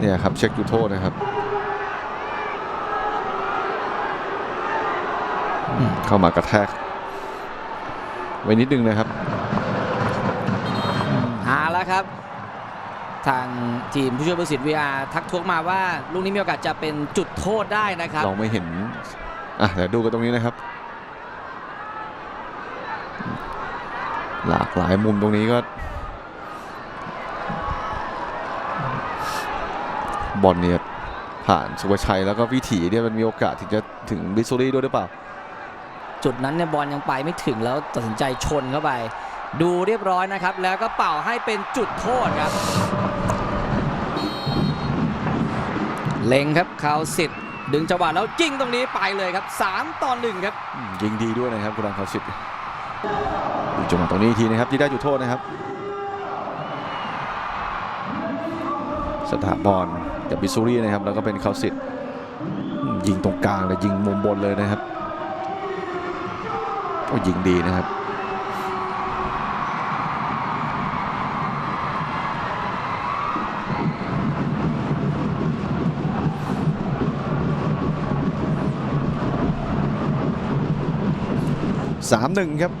เนี่ยครับเช็คจุดโทษนะครับอืมเข้ามากระแทก ไว้นิดนึงนะครับหาแล้วครับ ทางทีมผู้ช่วยผู้สินวีอาทักท้วงมาว่าลูกนี้มีโอกาสจะเป็นจุดโทษได้นะครับเราไม่เห็นอะเดี๋ยวดูกันตรงนี้นะครับ หลากหลายมุมตรงนี้ก็ บอลเนี่ยผ่านสุภชัยแล้วก็วิถีเนี่ยมันมีโอกาสที่จะถึงบิสซูรี่ด้วยหรือเปล่า จุดนั้นเนี่ยบอลยังไปไม่ถึงแล้วตัดสินใจชนเข้าไป ดูเรียบร้อยนะครับ แล้วก็เป่าให้เป็นจุดโทษครับ เล็งครับคาวสิทธิ์ดึงจังหวะแล้วยิงตรงนี้ไปเลยครับ 3 ต่อ1ครับอืมยิงดีด้วยนะครับคุณรังคาสิทธิ์ดูจังหวะตรงนี้อีกทีนะครับที่ได้จุดโทษนะครับ สถาบอลกับบิสซูรี่นะครับแล้วก็เป็นเคาสิทธิ์ยิงตรงกลางเลยยิงมุมบนเลยนะครับโอ้ยิงดีนะครับสามหนึ่งครับ